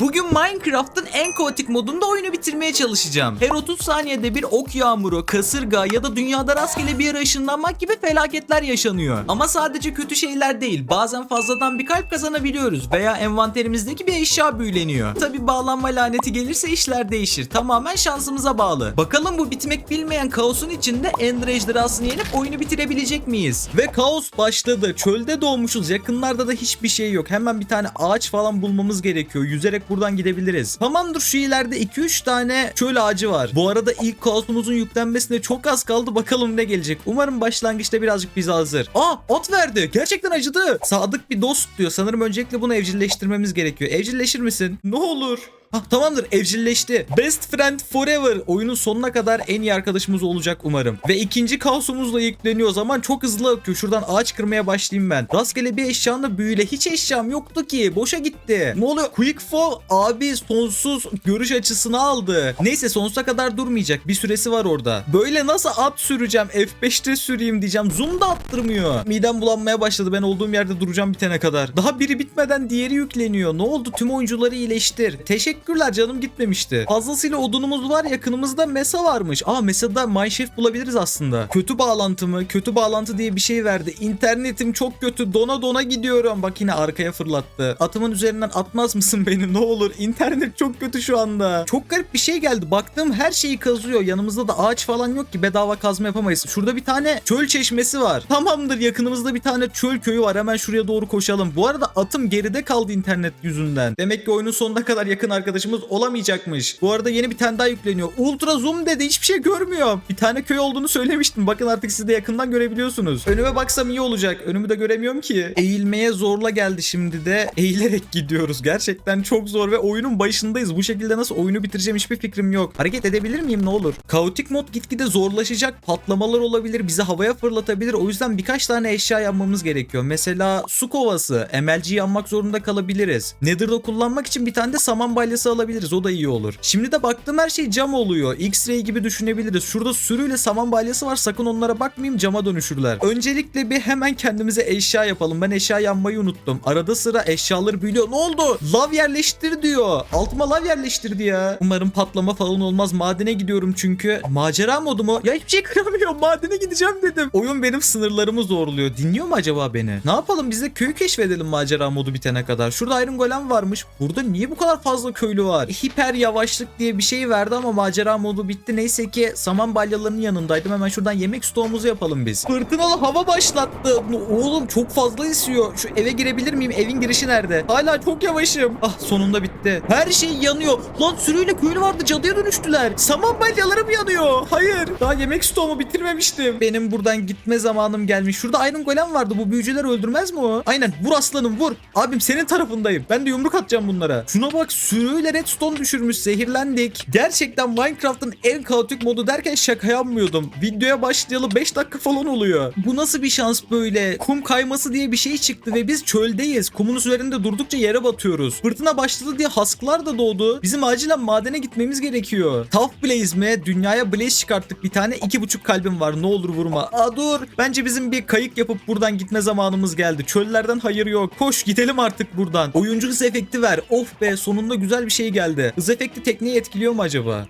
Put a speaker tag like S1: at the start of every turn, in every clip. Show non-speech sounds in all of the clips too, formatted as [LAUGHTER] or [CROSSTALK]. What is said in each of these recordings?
S1: Bugün Minecraft'ın en kaotik modunda oyunu bitirmeye çalışacağım. Her 30 saniyede bir ok yağmuru, kasırga ya da dünyada rastgele bir yere ışınlanmak gibi felaketler yaşanıyor. Ama sadece kötü şeyler değil. Bazen fazladan bir kalp kazanabiliyoruz veya envanterimizdeki bir eşya büyüleniyor. Tabi bağlanma laneti gelirse işler değişir. Tamamen şansımıza bağlı. Bakalım bu bitmek bilmeyen kaosun içinde Ender ejderhasını yenip oyunu bitirebilecek miyiz? Ve kaos başladı. Çölde doğmuşuz. Yakınlarda da hiçbir şey yok. Hemen bir tane ağaç falan bulmamız gerekiyor. Yüzerek buradan gidebiliriz. Tamamdır şu ileride 2-3 tane çöl ağacı var. Bu arada ilk kaosumuzun yüklenmesine çok az kaldı. Bakalım ne gelecek. Umarım başlangıçta birazcık bize hazır. Aa at verdi. Gerçekten acıdı. Sadık bir dost diyor. Sanırım öncelikle bunu evcilleştirmemiz gerekiyor. Evcilleşir misin? Ne olur. Ah tamamdır evcilleşti. Best friend forever. Oyunun sonuna kadar en iyi arkadaşımız olacak umarım. Ve ikinci kaosumuzla yükleniyor. Zaman çok hızlı akıyor. Şuradan ağaç kırmaya başlayayım ben. Rastgele bir eşyanla büyüle. Hiç eşyam yoktu ki. Boşa gitti. Ne oluyor? Quick Fall abi sonsuz görüş açısını aldı. Neyse sonsuza kadar durmayacak. Bir süresi var orada. Böyle nasıl at süreceğim? F5'te süreyim diyeceğim. Zoom da attırmıyor. Midem bulanmaya başladı. Ben olduğum yerde duracağım bitene kadar. Daha biri bitmeden diğeri yükleniyor. Ne oldu? Tüm oyuncuları iyileştir. Teşekkürler canım gitmemişti. Fazlasıyla odunumuz var. Yakınımızda Mesa varmış. Aa Mesa'da Mineshaft bulabiliriz aslında. Kötü bağlantı mı? Kötü bağlantı diye bir şey verdi. İnternetim çok kötü. Dona dona gidiyorum. Bak yine arkaya fırlattı. Atımın üzerinden atmaz mısın [LAUGHS] beni? Ne olur. İnternet çok kötü şu anda. Çok garip bir şey geldi. Baktım her şeyi kazıyor. Yanımızda da ağaç falan yok ki bedava kazma yapamayız. Şurada bir tane çöl çeşmesi var. Tamamdır yakınımızda bir tane çöl köyü var. Hemen şuraya doğru koşalım. Bu arada atım geride kaldı internet yüzünden. Demek ki oyunun sonuna kadar yakın arkadaşımız olamayacakmış. Bu arada yeni bir tane daha yükleniyor. Ultra zoom dedi. Hiçbir şey görmüyorum. Bir tane köy olduğunu söylemiştim. Bakın artık siz de yakından görebiliyorsunuz. Önüme baksam iyi olacak. Önümü de göremiyorum ki. Eğilmeye zorla geldi şimdi de. Eğilerek gidiyoruz. Gerçekten çok zor ve oyunun başındayız. Bu şekilde nasıl oyunu bitireceğim hiçbir fikrim yok. Hareket edebilir miyim ne olur? Kaotik mod gitgide zorlaşacak. Patlamalar olabilir. Bizi havaya fırlatabilir. O yüzden birkaç tane eşya yapmamız gerekiyor. Mesela su kovası. MLG yanmak zorunda kalabiliriz. Nether'da kullanmak için bir tane de saman balyası alabiliriz. O da iyi olur. Şimdi de baktığım her şey cam oluyor. X-ray gibi düşünebiliriz. Şurada sürüyle saman balyası var. Sakın onlara bakmayayım cama dönüşürler. Öncelikle bir hemen kendimize eşya yapalım. Ben eşya yanmayı unuttum. Arada sıra eşyaları büyülüyor. Ne oldu? Lav yerleştir diyor. Altıma lav yerleştirdi ya. Umarım patlama falan olmaz. Madene gidiyorum çünkü. Macera modu mu? Ya hiçbir şey [LAUGHS] kıramıyorum. Madene gideceğim dedim. Oyun benim sınırlarımı zorluyor. Dinliyor mu acaba beni? Ne yapalım? Biz de köyü keşfedelim macera modu bitene kadar. Şurada Iron Golem varmış. Burada niye bu kadar fazla köylü var? Hiper yavaşlık diye bir şey verdi ama macera modu bitti. Neyse ki saman balyalarının yanındaydım. Hemen şuradan yemek stoğumuzu yapalım biz. Fırtınalı hava başlattı. Oğlum çok fazla esiyor. Şu eve girebilir miyim? Evin girişi nerede? Hala çok yavaşım. Ah sonunda bitti. Her şey yanıyor. Lan sürüyle köylü vardı. Cadıya dönüştüler. Saman balyalarım yanıyor. Hayır. Daha yemek stoğumu bitirmemiştim. Benim buradan gitme zamanım gelmiş. Şurada Iron Golem vardı. Bu büyücüler öldürmez mi o? Aynen. Vur aslanım vur. Abim senin tarafındayım. Ben de yumruk atacağım bunlara. Şuna bak sürüyle redstone düşürmüş. Zehirlendik. Gerçekten Minecraft'ın en kaotik modu derken şaka yapmıyordum. Videoya başlayalı 5 dakika falan oluyor. Bu nasıl bir şans böyle? Kum kayması diye bir şey çıktı ve biz çöldeyiz. Kumun üzerinde durdukça yere batıyoruz. Fırtına başladı diye hasklar da doğdu. Bizim acilen madene gitmemiz gerekiyor. Tough Blaze mi? Dünyaya Blaze çıkarttık bir tane. iki buçuk kalbim var. Ne olur vurma. Aa dur. Bence bizim bir kayık yapıp buradan gitme zamanımız geldi. Çöllerden hayır yok. Koş gidelim artık buradan. Oyuncu efekti ver. Of be sonunda güzel bir şey geldi. Hız efekti tekneyi etkiliyor mu acaba?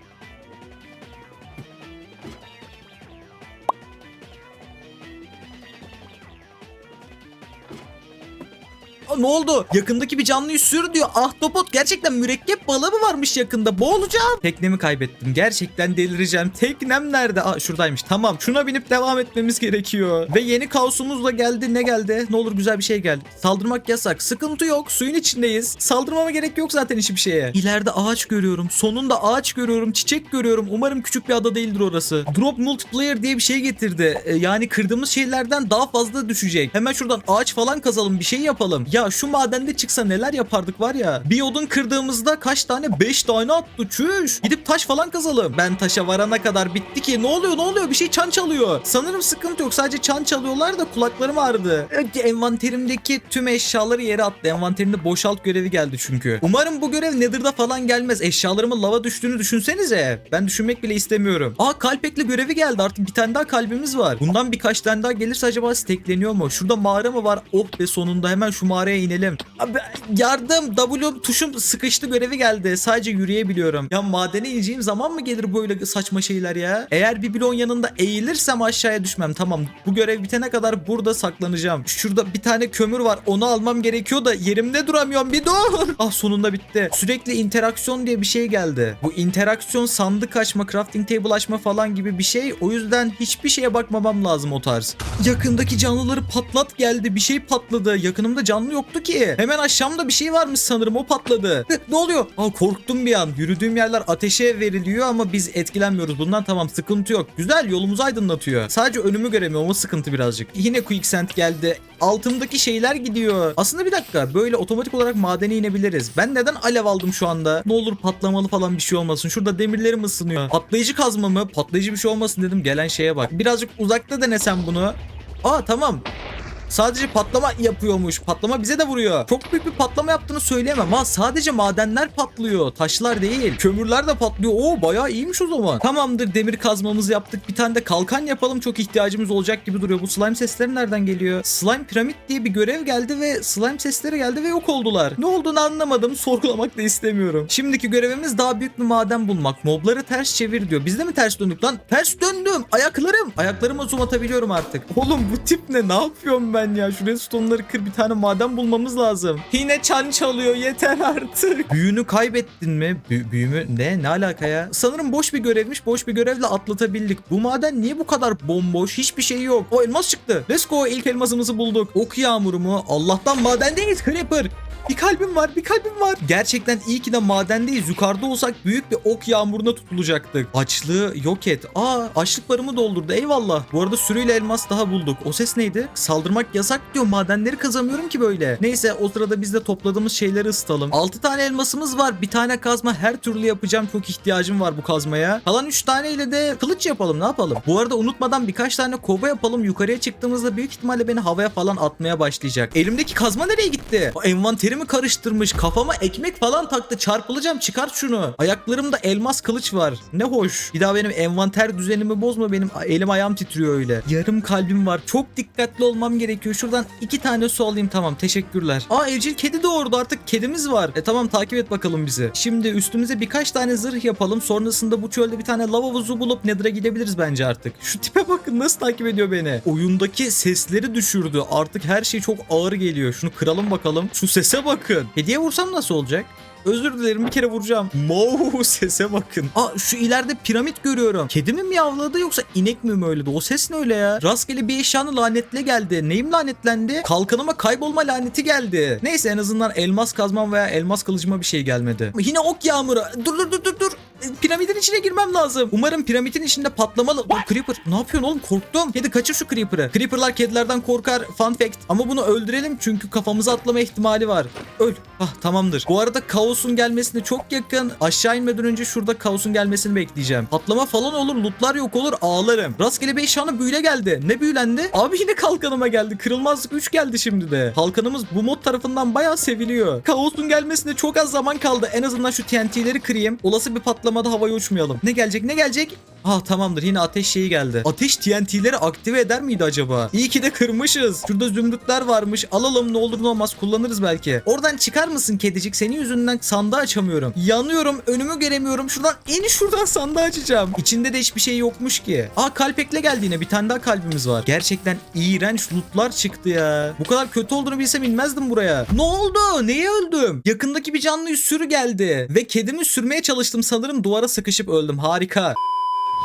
S1: Ne oldu? Yakındaki bir canlıyı sür diyor. Ahtapot gerçekten mürekkep balığı mı varmış yakında? Boğulacağım. Teknemi kaybettim. Gerçekten delireceğim. Teknem nerede? Aa şuradaymış. Tamam. Şuna binip devam etmemiz gerekiyor. Ve yeni kaosumuz da geldi. Ne geldi? Ne olur güzel bir şey geldi. Saldırmak yasak. Sıkıntı yok. Suyun içindeyiz. Saldırmama gerek yok zaten hiçbir şeye. İleride ağaç görüyorum. Sonunda ağaç görüyorum. Çiçek görüyorum. Umarım küçük bir ada değildir orası. Drop multiplayer diye bir şey getirdi. Ee, yani kırdığımız şeylerden daha fazla düşecek. Hemen şuradan ağaç falan kazalım. Bir şey yapalım. Ya şu madende çıksa neler yapardık var ya. Bir odun kırdığımızda kaç tane? 5 tane attı. Çüş. Gidip taş falan kazalım. Ben taşa varana kadar bitti ki. Ne oluyor ne oluyor? Bir şey çan çalıyor. Sanırım sıkıntı yok. Sadece çan çalıyorlar da kulaklarım ağrıdı. Envanterimdeki tüm eşyaları yere attı. Envanterimde boşalt görevi geldi çünkü. Umarım bu görev Nether'da falan gelmez. Eşyalarımın lava düştüğünü düşünsenize. Ben düşünmek bile istemiyorum. Aa kalpekli görevi geldi. Artık bir tane daha kalbimiz var. Bundan birkaç tane daha gelirse acaba stekleniyor mu? Şurada mağara mı var? Oh be sonunda hemen şu mağaraya inelim. Abi yardım W tuşum sıkıştı görevi geldi. Sadece yürüyebiliyorum. Ya madene ineceğim zaman mı gelir böyle saçma şeyler ya? Eğer bir bloğun yanında eğilirsem aşağıya düşmem. Tamam bu görev bitene kadar burada saklanacağım. Şurada bir tane kömür var. Onu almam gerekiyor da yerimde duramıyorum. Bir dur. Ah sonunda bitti. Sürekli interaksiyon diye bir şey geldi. Bu interaksiyon sandık açma, crafting table açma falan gibi bir şey. O yüzden hiçbir şeye bakmamam lazım o tarz. Yakındaki canlıları patlat geldi. Bir şey patladı. Yakınımda canlı yoktu ki. Hemen aşağımda bir şey varmış sanırım. O patladı. Ne oluyor? Aa korktum bir an. Yürüdüğüm yerler ateşe veriliyor ama biz etkilenmiyoruz. Bundan tamam sıkıntı yok. Güzel yolumuzu aydınlatıyor. Sadece önümü göremiyorum. O sıkıntı birazcık. Yine quicksand geldi. Altımdaki şeyler gidiyor. Aslında bir dakika. Böyle otomatik olarak madene inebiliriz. Ben neden alev aldım şu anda? Ne olur patlamalı falan bir şey olmasın. Şurada demirlerim ısınıyor. Patlayıcı kazma mı? Patlayıcı bir şey olmasın dedim. Gelen şeye bak. Birazcık uzakta denesem bunu. Aa tamam. Sadece patlama yapıyormuş. Patlama bize de vuruyor. Çok büyük bir patlama yaptığını söyleyemem. Ha sadece madenler patlıyor. Taşlar değil. Kömürler de patlıyor. Oo bayağı iyiymiş o zaman. Tamamdır demir kazmamızı yaptık. Bir tane de kalkan yapalım. Çok ihtiyacımız olacak gibi duruyor. Bu slime sesleri nereden geliyor? Slime piramit diye bir görev geldi ve slime sesleri geldi ve yok oldular. Ne olduğunu anlamadım. [LAUGHS] Sorgulamak da istemiyorum. Şimdiki görevimiz daha büyük bir maden bulmak. Mobları ters çevir diyor. Biz de mi ters döndük lan? Ters döndüm. Ayaklarım. Ayaklarıma zoom atabiliyorum artık. Oğlum bu tip ne? Ne yapıyorum ben ya? Şuraya stoneları kır bir tane maden bulmamız lazım. Yine çan çalıyor. Yeter artık. Büyünü kaybettin mi? Bü- büyümü ne? Ne alaka ya? Sanırım boş bir görevmiş. Boş bir görevle atlatabildik. Bu maden niye bu kadar bomboş? Hiçbir şey yok. O elmas çıktı. Let's go. İlk elmasımızı bulduk. Ok yağmuru mu? Allah'tan madendeyiz. Creeper. Bir kalbim var, bir kalbim var. Gerçekten iyi ki de madendeyiz. Yukarıda olsak büyük bir ok yağmuruna tutulacaktık. Açlığı yok et. Aa, açlık barımı doldurdu. Eyvallah. Bu arada sürüyle elmas daha bulduk. O ses neydi? Saldırmak yasak diyor. Madenleri kazamıyorum ki böyle. Neyse o sırada biz de topladığımız şeyleri ısıtalım. 6 tane elmasımız var. Bir tane kazma her türlü yapacağım. Çok ihtiyacım var bu kazmaya. Kalan 3 taneyle de kılıç yapalım. Ne yapalım? Bu arada unutmadan birkaç tane kova yapalım. Yukarıya çıktığımızda büyük ihtimalle beni havaya falan atmaya başlayacak. Elimdeki kazma nereye gitti? O envanterimi karıştırmış. Kafama ekmek falan taktı. Çarpılacağım. Çıkart şunu. Ayaklarımda elmas kılıç var. Ne hoş. Bir daha benim envanter düzenimi bozma. Benim elim ayağım titriyor öyle. Yarım kalbim var. Çok dikkatli olmam gerekiyor. Şuradan iki tane su alayım. Tamam. Teşekkürler. Aa evcil kedi doğurdu. Artık kedimiz var. E tamam takip et bakalım bizi. Şimdi üstümüze birkaç tane zırh yapalım. Sonrasında bu çölde bir tane lava havuzu bulup Nether'a gidebiliriz bence artık. Şu tipe bakın nasıl takip ediyor beni. Oyundaki sesleri düşürdü. Artık her şey çok ağır geliyor. Şunu kıralım bakalım. Şu sese bakın. Hediye vursam nasıl olacak? Özür dilerim bir kere vuracağım. Mov sese bakın. Aa şu ileride piramit görüyorum. Kedi mi miyavladı yoksa inek mi öyledi? O ses ne öyle ya? Rastgele bir eşyanı lanetle geldi. Neyim lanetlendi? Kalkanıma kaybolma laneti geldi. Neyse en azından elmas kazmam veya elmas kılıcıma bir şey gelmedi. Yine ok yağmuru. Dur dur dur dur dur. Piramidin içine girmem lazım. Umarım piramidin içinde patlamalı. Lan Creeper ne yapıyorsun oğlum? Korktum. Kedi kaçır şu Creeper'ı. Creeper'lar kedilerden korkar. Fun fact. Ama bunu öldürelim çünkü kafamıza atlama ihtimali var. Öl. Ah tamamdır. Bu arada kaosun gelmesine çok yakın. Aşağı inmeden önce şurada kaosun gelmesini bekleyeceğim. Patlama falan olur. Lootlar yok olur. Ağlarım. Rastgele bir eşyanın büyüle geldi. Ne büyülendi? Abi yine kalkanıma geldi. Kırılmazlık 3 geldi şimdi de. Kalkanımız bu mod tarafından bayağı seviliyor. Kaosun gelmesine çok az zaman kaldı. En azından şu TNT'leri kırayım. Olası bir patlamada havaya uçmayalım. Ne gelecek ne gelecek? Ah tamamdır yine ateş şeyi geldi. Ateş TNT'leri aktive eder miydi acaba? İyi ki de kırmışız. Şurada zümrütler varmış. Alalım ne olur ne olmaz kullanırız belki. Oradan çıkar mısın kedicik? Senin yüzünden sandığı açamıyorum. Yanıyorum önümü göremiyorum. Şuradan en şuradan sandığı açacağım. İçinde de hiçbir şey yokmuş ki. Aa kalpekle geldi yine. Bir tane daha kalbimiz var. Gerçekten iğrenç lootlar çıktı ya. Bu kadar kötü olduğunu bilsem inmezdim buraya. Ne oldu? Neye öldüm? Yakındaki bir canlı sürü geldi. Ve kedimi sürmeye çalıştım sanırım duvara sıkışıp öldüm. Harika.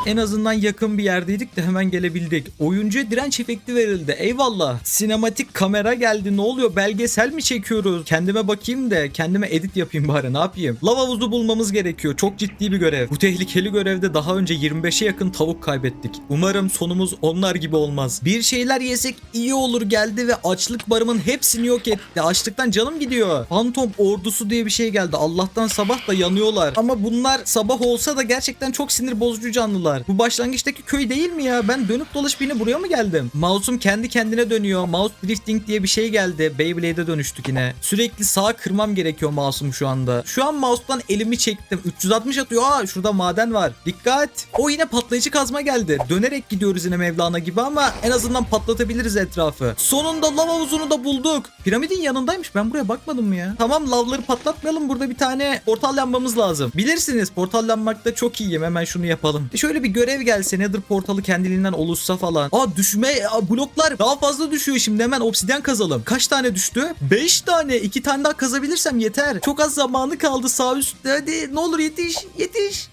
S1: En azından yakın bir yerdeydik de hemen gelebildik. Oyuncuya direnç efekti verildi. Eyvallah. Sinematik kamera geldi. Ne oluyor? Belgesel mi çekiyoruz? Kendime bakayım da kendime edit yapayım bari. Ne yapayım? Lav havuzu bulmamız gerekiyor. Çok ciddi bir görev. Bu tehlikeli görevde daha önce 25'e yakın tavuk kaybettik. Umarım sonumuz onlar gibi olmaz. Bir şeyler yesek iyi olur geldi ve açlık barımın hepsini yok etti. Açlıktan canım gidiyor. Phantom ordusu diye bir şey geldi. Allah'tan sabah da yanıyorlar. Ama bunlar sabah olsa da gerçekten çok sinir bozucu canlılar. Yaptılar. Bu başlangıçtaki köy değil mi ya? Ben dönüp dolaşıp yine buraya mı geldim? Mouse'um kendi kendine dönüyor. Mouse drifting diye bir şey geldi. Beyblade'e dönüştük yine. Sürekli sağa kırmam gerekiyor mouse'um şu anda. Şu an mouse'dan elimi çektim. 360 atıyor. Aa şurada maden var. Dikkat. O yine patlayıcı kazma geldi. Dönerek gidiyoruz yine Mevlana gibi ama en azından patlatabiliriz etrafı. Sonunda lav havuzunu da bulduk. Piramidin yanındaymış. Ben buraya bakmadım mı ya? Tamam lavları patlatmayalım. Burada bir tane portal yanmamız lazım. Bilirsiniz portal yanmakta çok iyiyim. Hemen şunu yapalım. E şöyle bir görev gelse nedir portalı kendiliğinden oluşsa falan. Aa düşme aa, bloklar daha fazla düşüyor şimdi. Hemen obsidyen kazalım. Kaç tane düştü? 5 tane. 2 tane daha kazabilirsem yeter. Çok az zamanı kaldı sağ üstte. Hadi ne olur yetiş. Yetiş.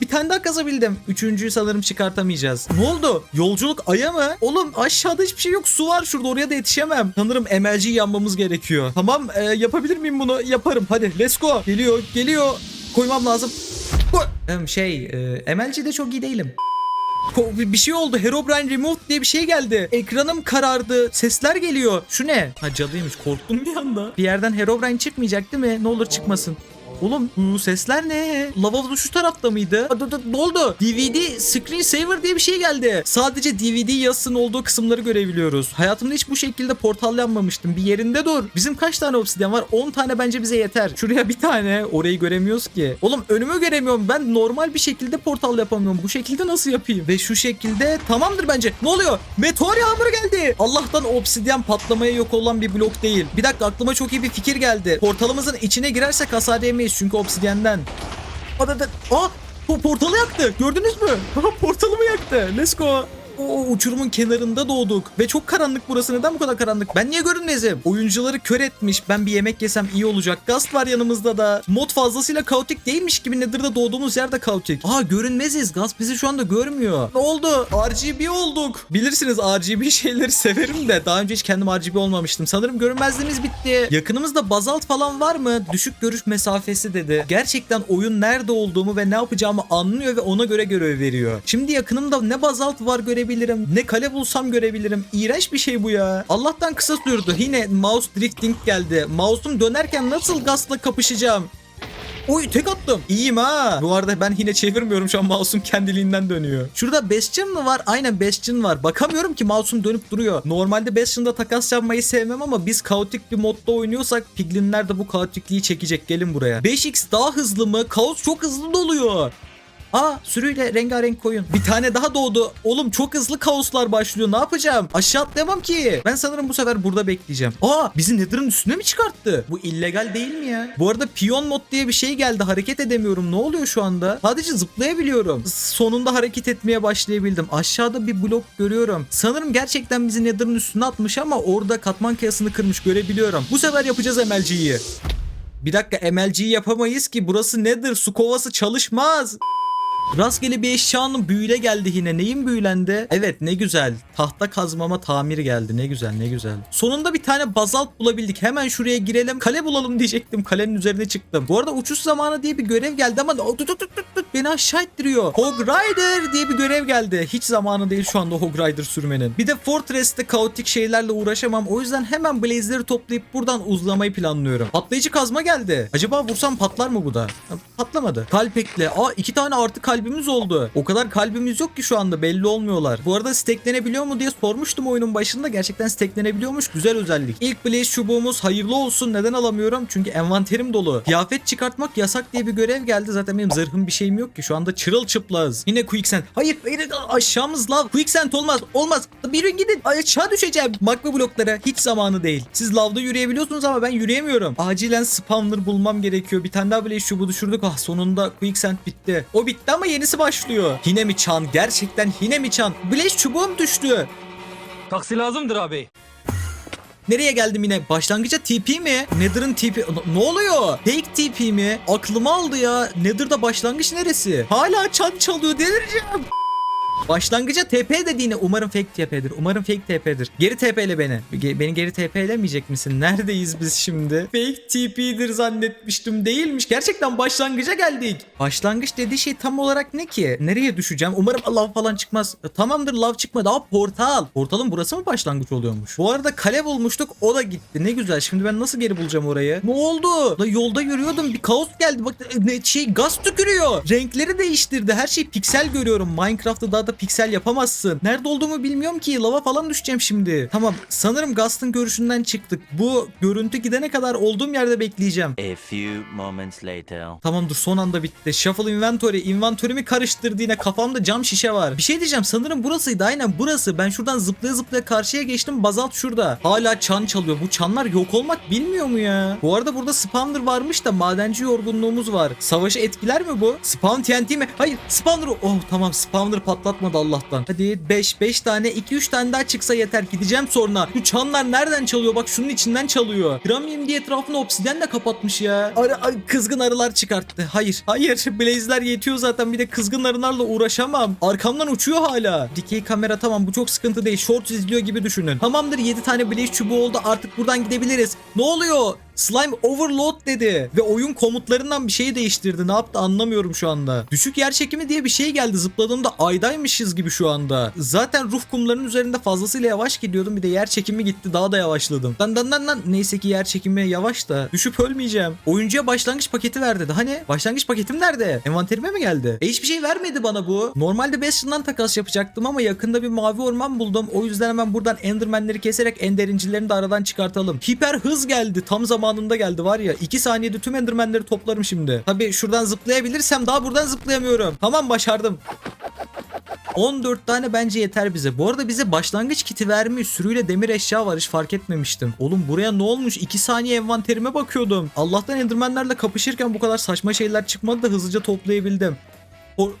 S1: Bir tane daha kazabildim. Üçüncüyü sanırım çıkartamayacağız. Ne oldu? Yolculuk aya mı? Oğlum aşağıda hiçbir şey yok. Su var şurada oraya da yetişemem. Sanırım MLG yanmamız gerekiyor. Tamam e, yapabilir miyim bunu? Yaparım. Hadi let's go. Geliyor geliyor. Koymam lazım. Şey e, MLG'de çok iyi değilim. Bir şey oldu. Herobrine Removed diye bir şey geldi. Ekranım karardı. Sesler geliyor. Şu ne? Ha cadıymış. Korktum bir anda. Bir yerden Herobrine çıkmayacak değil mi? Ne olur çıkmasın. Oğlum bu sesler ne? Lavabo şu tarafta mıydı? Ne oldu? DVD Screen Saver diye bir şey geldi. Sadece DVD yazısının olduğu kısımları görebiliyoruz. Hayatımda hiç bu şekilde portal yanmamıştım. Bir yerinde dur. Bizim kaç tane obsidyen var? 10 tane bence bize yeter. Şuraya bir tane. Orayı göremiyoruz ki. Oğlum önümü göremiyorum. Ben normal bir şekilde portal yapamıyorum. Bu şekilde nasıl yapayım? Ve şu şekilde tamamdır bence. Ne oluyor? Meteor yağmuru geldi. Allah'tan obsidyen patlamaya yok olan bir blok değil. Bir dakika aklıma çok iyi bir fikir geldi. Portalımızın içine girersek hasar yemeyiz çünkü obsidyenden. Aa, Aa, portalı yaktı. Gördünüz mü? [LAUGHS] Portalı mı yaktı? Let's go. O uçurumun kenarında doğduk. Ve çok karanlık burası. Neden bu kadar karanlık? Ben niye görünmezim? Oyuncuları kör etmiş. Ben bir yemek yesem iyi olacak. Gast var yanımızda da. Mod fazlasıyla kaotik değilmiş gibi Nether'da doğduğumuz yerde kaotik. Aa görünmeziz. Gast bizi şu anda görmüyor. Ne oldu? RGB olduk. Bilirsiniz RGB şeyleri severim de. Daha önce hiç kendim RGB olmamıştım. Sanırım görünmezliğimiz bitti. Yakınımızda bazalt falan var mı? Düşük görüş mesafesi dedi. Gerçekten oyun nerede olduğumu ve ne yapacağımı anlıyor ve ona göre görev veriyor. Şimdi yakınımda ne bazalt var görebilirim. Ne kale bulsam görebilirim. İğrenç bir şey bu ya. Allah'tan kısa sürdü. Yine mouse drifting geldi. Mouse'um dönerken nasıl gazla kapışacağım? Oy tek attım. İyiyim ha. Bu arada ben yine çevirmiyorum şu an mouse'um kendiliğinden dönüyor. Şurada Bastion mı var? Aynen Bastion var. Bakamıyorum ki mouse'um dönüp duruyor. Normalde Bastion'da takas yapmayı sevmem ama biz kaotik bir modda oynuyorsak piglinler de bu kaotikliği çekecek. Gelin buraya. 5x daha hızlı mı? Kaos çok hızlı doluyor. Aa sürüyle rengarenk koyun. Bir tane daha doğdu. Oğlum çok hızlı kaoslar başlıyor. Ne yapacağım? Aşağı atlayamam ki. Ben sanırım bu sefer burada bekleyeceğim. Aa bizi Nether'ın üstüne mi çıkarttı? Bu illegal değil mi ya? Bu arada piyon mod diye bir şey geldi. Hareket edemiyorum. Ne oluyor şu anda? Sadece zıplayabiliyorum. Sonunda hareket etmeye başlayabildim. Aşağıda bir blok görüyorum. Sanırım gerçekten bizi Nether'ın üstüne atmış ama orada katman kayasını kırmış görebiliyorum. Bu sefer yapacağız MLG'yi. Bir dakika MLG'yi yapamayız ki. Burası nedir? Su kovası çalışmaz. Rastgele bir eşyanın büyüle geldi yine. Neyin büyülendi? Evet ne güzel. Tahta kazmama tamir geldi. Ne güzel ne güzel. Sonunda bir tane bazalt bulabildik. Hemen şuraya girelim. Kale bulalım diyecektim. Kalenin üzerine çıktım. Bu arada uçuş zamanı diye bir görev geldi ama tut tut tut tut beni aşağı ittiriyor. Hog Rider diye bir görev geldi. Hiç zamanı değil şu anda Hog Rider sürmenin. Bir de Fortress'te kaotik şeylerle uğraşamam. O yüzden hemen Blaze'leri toplayıp buradan uzlamayı planlıyorum. Patlayıcı kazma geldi. Acaba vursam patlar mı bu da? Patlamadı. Kalp ekle. Aa iki tane artı kalbimiz oldu. O kadar kalbimiz yok ki şu anda belli olmuyorlar. Bu arada steklenebiliyor mu diye sormuştum oyunun başında. Gerçekten steklenebiliyormuş. Güzel özellik. İlk Blaze çubuğumuz hayırlı olsun. Neden alamıyorum? Çünkü envanterim dolu. Kıyafet çıkartmak yasak diye bir görev geldi. Zaten benim zırhım bir şeyim yok ki. Şu anda çırılçıplaz. Yine Quicksand. Hayır, hayır aşağımız lav. Quicksand olmaz. Olmaz. Bir gün gidin. Aşağı düşeceğim. Magma bloklara. Hiç zamanı değil. Siz lavda yürüyebiliyorsunuz ama ben yürüyemiyorum. Acilen spawner bulmam gerekiyor. Bir tane daha Blaze çubuğu düşürdük. Ah sonunda Quicksand bitti. O bitti ama yenisi başlıyor. Yine mi çan? Gerçekten yine mi çan? Blaze çubuğum düştü.
S2: Taksi lazımdır abi.
S1: Nereye geldim yine? Başlangıca TP mi? Nether'ın TP... Ne oluyor? Fake TP mi? Aklımı aldı ya. Nether'da başlangıç neresi? Hala çan çalıyor delireceğim. Başlangıca TP dediğine umarım fake TP'dir. Umarım fake TP'dir. Geri TP'le beni. Ge- beni geri TP'lemeyecek misin? Neredeyiz biz şimdi? Fake TP'dir zannetmiştim. Değilmiş. Gerçekten başlangıca geldik. Başlangıç dediği şey tam olarak ne ki? Nereye düşeceğim? Umarım lav falan çıkmaz. E, Tamamdır lav çıkmadı. Aa portal. Portalın burası mı başlangıç oluyormuş? Bu arada kale bulmuştuk. O da gitti. Ne güzel. Şimdi ben nasıl geri bulacağım orayı? Ne oldu? La yolda yürüyordum. Bir kaos geldi. Bak e, ne şey gaz tükürüyor. Renkleri değiştirdi. Her şey piksel görüyorum. Minecraft'ta daha da piksel yapamazsın. Nerede olduğumu bilmiyorum ki. Lava falan düşeceğim şimdi. Tamam. Sanırım Gast'ın görüşünden çıktık. Bu görüntü gidene kadar olduğum yerde bekleyeceğim.
S3: A few moments later.
S1: Tamamdır son anda bitti. Shuffle inventory. Inventörümü karıştırdı yine. Kafamda cam şişe var. Bir şey diyeceğim. Sanırım burasıydı. Aynen burası. Ben şuradan zıplaya zıplaya karşıya geçtim. Bazalt şurada. Hala çan çalıyor. Bu çanlar yok olmak bilmiyor mu ya? Bu arada burada spawner varmış da madenci yorgunluğumuz var. Savaşı etkiler mi bu? Spawn TNT mi? Hayır spawner. Oh tamam spawner patlatmadı Allah'tan. Hadi 5 5 tane 2 3 tane daha çıksa yeter. Gideceğim sonra. Bu çanlar nereden çalıyor? Bak şunun içinden çalıyor. Kıramayayım diye etrafını obsidyenle kapatmış ya. Arı, arı- kızgın arılar çıkarttı. Hayır. Hayır. [LAUGHS] Blaze'ler yetiyor zaten. Bir de kızgın arılarla uğraşamam. Arkamdan uçuyor hala. Dikey kamera tamam bu çok sıkıntı değil. Shorts izliyor gibi düşünün. Tamamdır 7 tane Blaze çubuğu oldu. Artık buradan gidebiliriz. Ne oluyor? Slime overload dedi ve oyun komutlarından bir şey değiştirdi. Ne yaptı anlamıyorum şu anda. Düşük yer çekimi diye bir şey geldi. Zıpladığımda aydaymışız gibi şu anda. Zaten ruh kumlarının üzerinde fazlasıyla yavaş gidiyordum. Bir de yer çekimi gitti. Daha da yavaşladım. Dan dan dan dan. Neyse ki yer çekimi yavaş da. Düşüp ölmeyeceğim. Oyuncuya başlangıç paketi ver dedi. Hani başlangıç paketim nerede? Envanterime mi geldi? E hiçbir şey vermedi bana bu. Normalde Bastion'dan takas yapacaktım ama yakında bir mavi orman buldum. O yüzden hemen buradan Enderman'leri keserek Enderincilerini de aradan çıkartalım. Hiper hız geldi. Tam zamanında geldi var ya. 2 saniyede tüm Enderman'leri toplarım şimdi. Tabi şuradan zıplayabilirsem daha buradan zıplayamıyorum. Tamam başardım. 14 tane bence yeter bize. Bu arada bize başlangıç kiti vermiş. Sürüyle demir eşya var hiç fark etmemiştim. Oğlum buraya ne olmuş? 2 saniye envanterime bakıyordum. Allah'tan endermenlerle kapışırken bu kadar saçma şeyler çıkmadı da hızlıca toplayabildim. Por-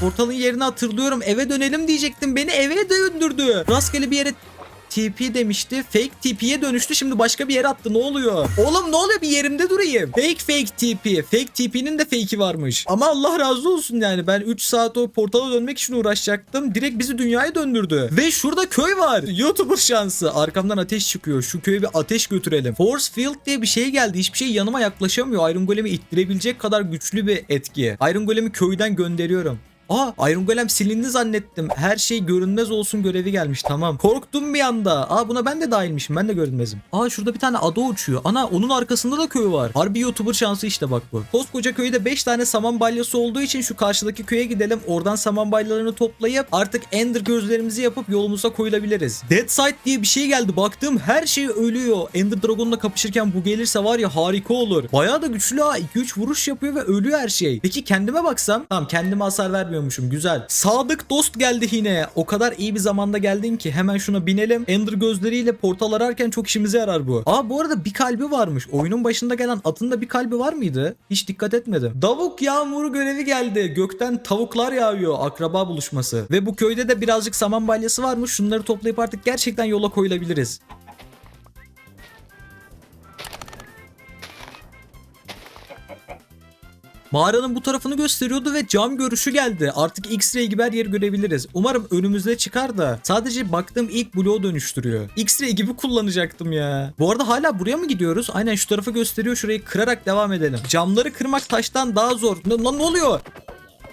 S1: Portalın yerini hatırlıyorum. Eve dönelim diyecektim. Beni eve döndürdü. Rastgele bir yere TP demişti. Fake TP'ye dönüştü. Şimdi başka bir yere attı. Ne oluyor? Oğlum ne oluyor? Bir yerimde durayım. Fake fake TP. Fake TP'nin de fake'i varmış. Ama Allah razı olsun yani. Ben 3 saat o portala dönmek için uğraşacaktım. Direkt bizi dünyaya döndürdü. Ve şurada köy var. YouTuber şansı. Arkamdan ateş çıkıyor. Şu köye bir ateş götürelim. Force Field diye bir şey geldi. Hiçbir şey yanıma yaklaşamıyor. Iron Golem'i ittirebilecek kadar güçlü bir etki. Iron Golem'i köyden gönderiyorum. Aa Iron Golem silindi zannettim. Her şey görünmez olsun görevi gelmiş tamam. Korktum bir anda. Aa buna ben de dahilmişim. Ben de görünmezim. Aa şurada bir tane ada uçuyor. Ana onun arkasında da köy var. Harbi YouTuber şansı işte bak bu. Koskoca köyde 5 tane saman balyası olduğu için şu karşıdaki köye gidelim. Oradan saman balyalarını toplayıp artık Ender gözlerimizi yapıp yolumuza koyulabiliriz. Dead Sight diye bir şey geldi. Baktım her şey ölüyor. Ender Dragon'la kapışırken bu gelirse var ya harika olur. Bayağı da güçlü ha. 2-3 vuruş yapıyor ve ölüyor her şey. Peki kendime baksam? Tamam kendime hasar vermiyormuşum. Güzel. Sadık dost geldi yine. O kadar iyi bir zamanda geldin ki hemen şuna binelim. Ender gözleriyle portal ararken çok işimize yarar bu. Aa bu arada bir kalbi varmış. Oyunun başında gelen atın da bir kalbi var mıydı? Hiç dikkat etmedim. Davuk yağmuru görevi geldi. Gökten tavuklar yağıyor. Akraba buluşması. Ve bu köyde de birazcık saman balyası varmış. Şunları toplayıp artık gerçekten yola koyulabiliriz. Mağaranın bu tarafını gösteriyordu ve cam görüşü geldi. Artık X-ray gibi her yeri görebiliriz. Umarım önümüzde çıkar da sadece baktığım ilk bloğu dönüştürüyor. X-ray gibi kullanacaktım ya. Bu arada hala buraya mı gidiyoruz? Aynen şu tarafı gösteriyor. Şurayı kırarak devam edelim. Camları kırmak taştan daha zor. Lan ne oluyor?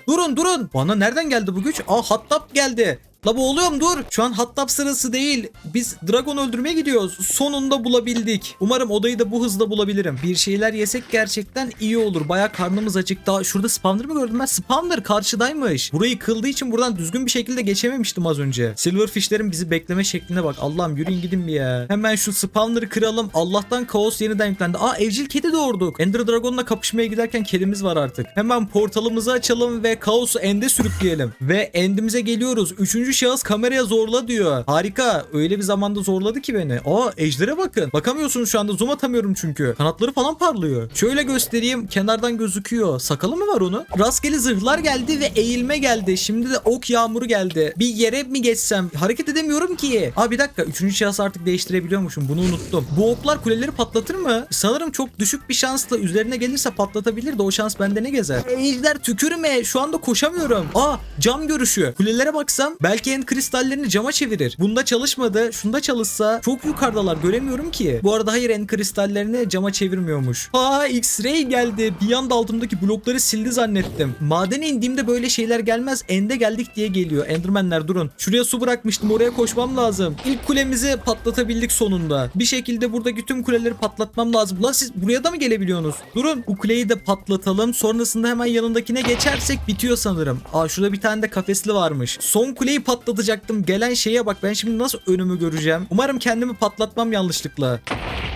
S1: Durun durun. Bana nereden geldi bu güç? Aa Hattab geldi. La boğuluyorum dur. Şu an Hattab sırası değil. Biz Dragon öldürmeye gidiyoruz. Sonunda bulabildik. Umarım odayı da bu hızla bulabilirim. Bir şeyler yesek gerçekten iyi olur. Baya karnımız acıktı. Aa, Şurada spawner mı gördüm ben? Spawner karşıdaymış. Burayı kıldığı için buradan düzgün bir şekilde geçememiştim az önce. Silverfishlerin bizi bekleme şekline bak. Allah'ım yürüyün gidin bir ya. Hemen şu spawner'ı kıralım. Allah'tan kaos yeniden yüklendi. Aa evcil kedi doğurduk. Ender Dragon'la kapışmaya giderken kedimiz var artık. Hemen portalımızı açalım ve kaosu ende sürükleyelim. Ve endimize geliyoruz. Üçüncü şahıs kameraya zorla diyor. Harika. Öyle bir zamanda zorladı ki beni. Aa ejdere bakın. Bakamıyorsunuz şu anda. Zoom atamıyorum çünkü. Kanatları falan parlıyor. Şöyle göstereyim. Kenardan gözüküyor. Sakalı mı var onun? Rastgele zırhlar geldi ve eğilme geldi. Şimdi de ok yağmuru geldi. Bir yere mi geçsem? Hareket edemiyorum ki. Aa bir dakika. Üçüncü şahsı artık değiştirebiliyormuşum. Bunu unuttum. Bu oklar kuleleri patlatır mı? Sanırım çok düşük bir şansla üzerine gelirse patlatabilir de o şans bende ne gezer? Ejder tükürme. Şu anda koşamıyorum. Aa cam görüşü. Kulelere baksam belki en kristallerini cama çevirir. Bunda çalışmadı. Şunda çalışsa çok yukarıdalar. Göremiyorum ki. Bu arada hayır en kristallerini cama çevirmiyormuş. Aa X-ray geldi. Bir anda altımdaki blokları sildi zannettim. Madene indiğimde böyle şeyler gelmez. Ende geldik diye geliyor. Endermenler durun. Şuraya su bırakmıştım. Oraya koşmam lazım. İlk kulemizi patlatabildik sonunda. Bir şekilde buradaki tüm kuleleri patlatmam lazım. Lan siz buraya da mı gelebiliyorsunuz? Durun. Bu kuleyi de patlatalım. Sonrasında hemen yanındakine geçersek bitiyor sanırım. Aa şurada bir tane de kafesli varmış. Son kuleyi patlatacaktım. Gelen şeye bak. Ben şimdi nasıl önümü göreceğim? Umarım kendimi patlatmam yanlışlıkla.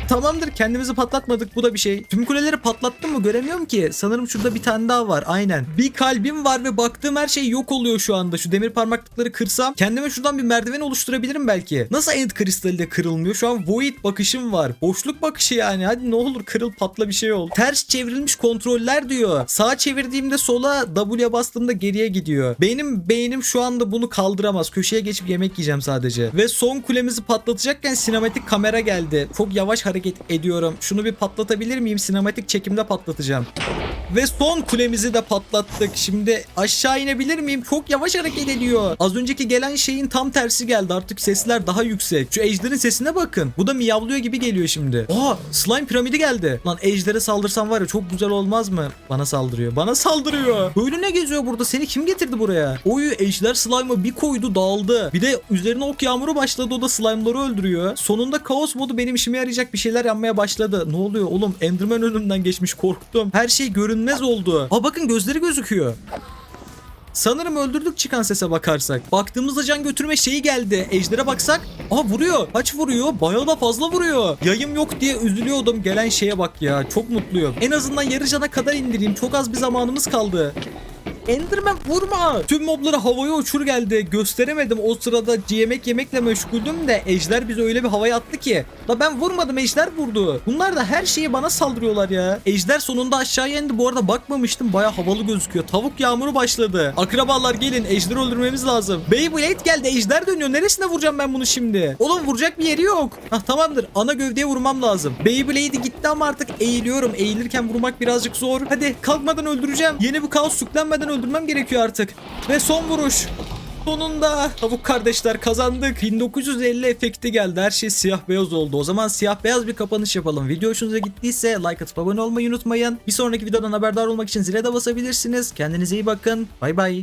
S1: Tamamdır kendimizi patlatmadık bu da bir şey. Tüm kuleleri patlattım mı göremiyorum ki. Sanırım şurada bir tane daha var aynen. Bir kalbim var ve baktığım her şey yok oluyor şu anda. Şu demir parmaklıkları kırsam kendime şuradan bir merdiven oluşturabilirim belki. Nasıl end kristali de kırılmıyor? Şu an void bakışım var. Boşluk bakışı yani. Hadi ne olur kırıl patla bir şey ol. Ters çevrilmiş kontroller diyor. Sağa çevirdiğimde sola W'ye bastığımda geriye gidiyor. Benim beynim şu anda bunu kaldıramaz. Köşeye geçip yemek yiyeceğim sadece. Ve son kulemizi patlatacakken sinematik kamera geldi. Çok yavaş hareket ediyorum. Şunu bir patlatabilir miyim? Sinematik çekimde patlatacağım. Ve son kulemizi de patlattık. Şimdi aşağı inebilir miyim? Çok yavaş hareket ediyor. Az önceki gelen şeyin tam tersi geldi. Artık sesler daha yüksek. Şu ejderin sesine bakın. Bu da miyavlıyor gibi geliyor şimdi. Aa slime piramidi geldi. Lan ejdere saldırsam var ya çok güzel olmaz mı? Bana saldırıyor. Bana saldırıyor. Böyle ne geziyor burada? Seni kim getirdi buraya? Oyu ejder slime'ı bir koydu dağıldı. Bir de üzerine ok yağmuru başladı. O da slime'ları öldürüyor. Sonunda kaos modu benim işime yarayacak bir şeyler yanmaya başladı. Ne oluyor oğlum? Enderman önümden geçmiş korktum. Her şey görünmez oldu. Aa bakın gözleri gözüküyor. Sanırım öldürdük çıkan sese bakarsak. Baktığımızda can götürme şeyi geldi. Ejder'e baksak. Aa vuruyor. Kaç vuruyor? Bayağı da fazla vuruyor. Yayım yok diye üzülüyordum. Gelen şeye bak ya. Çok mutluyum. En azından yarı cana kadar indireyim. Çok az bir zamanımız kaldı. Enderman vurma. Tüm mobları havaya uçur geldi. Gösteremedim o sırada yemek yemekle meşguldüm de ejder bizi öyle bir havaya attı ki. La ben vurmadım ejder vurdu. Bunlar da her şeyi bana saldırıyorlar ya. Ejder sonunda aşağıya indi. Bu arada bakmamıştım. Baya havalı gözüküyor. Tavuk yağmuru başladı. Akrabalar gelin ejderi öldürmemiz lazım. Beyblade geldi. Ejder dönüyor. Neresine vuracağım ben bunu şimdi? Oğlum vuracak bir yeri yok. Hah tamamdır. Ana gövdeye vurmam lazım. Beyblade'i gitti ama artık eğiliyorum. Eğilirken vurmak birazcık zor. Hadi kalkmadan öldüreceğim. Yeni bir kaos süklenmeden öldürmem gerekiyor artık. Ve son vuruş. Sonunda tavuk kardeşler kazandık. 1950 efekti geldi. Her şey siyah beyaz oldu. O zaman siyah beyaz bir kapanış yapalım. Video hoşunuza gittiyse like atıp abone olmayı unutmayın. Bir sonraki videodan haberdar olmak için zile de basabilirsiniz. Kendinize iyi bakın. Bay bay.